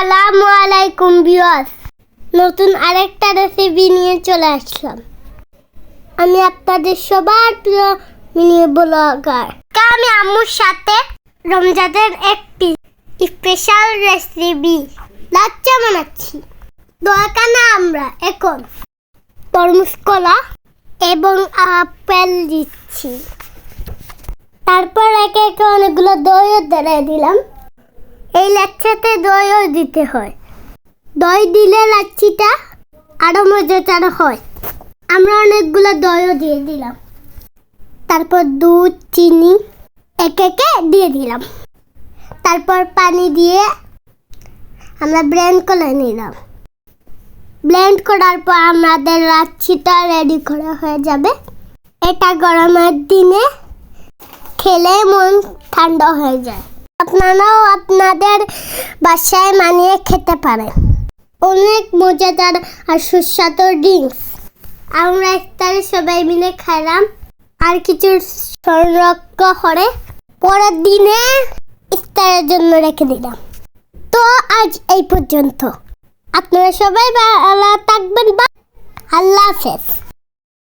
আসসালামু আলাইকুম ভিউয়ার্স। নতুন আরেকটা রেসিপি নিয়ে চলে আসলাম। আমি আপনাদের সবার প্রিয় মিনি ব্লগার আমি আম্মুর সাথে রমজানের একটি স্পেশাল রেসিপি লাচ্চা বানাচ্ছি। দোকানে আমরা এখন তরমুজ কলা এবং আপেল দিচ্ছি। তারপর একে একে অনেকগুলো দইও ধরে দিলাম। এই লাচ্ছাতে দইও দিতে হয়। দই দিলে লাচ্ছিটা আরও মজাদার হয়। আমরা অনেকগুলো দইও দিয়ে দিলাম। তারপর দুধ, চিনি একে একে দিয়ে দিলাম। তারপর পানি দিয়ে আমরা ব্লেন্ড করে নিলাম। ব্লেন্ড করার পর আমাদের লাচ্ছিটা রেডি করা হয়ে যাবে। এটা গরমের দিনে খেলে মন ঠান্ডা হয়ে যায়। আপনারাও আপনাদের বাসায় মানিয়ে খেতে পারেন। অনেক মজাদার আর সুস্বাদু ড্রিঙ্কস আমরা ইফতারে সবাই মিলে খাইলাম আর কিছু সংরক্ষ করে পরের দিনে ইফতারের জন্য রেখে দিলাম। তো আজ এই পর্যন্ত। আপনারা সবাই ভালো থাকবেন বা আল্লাহ হাফেজ।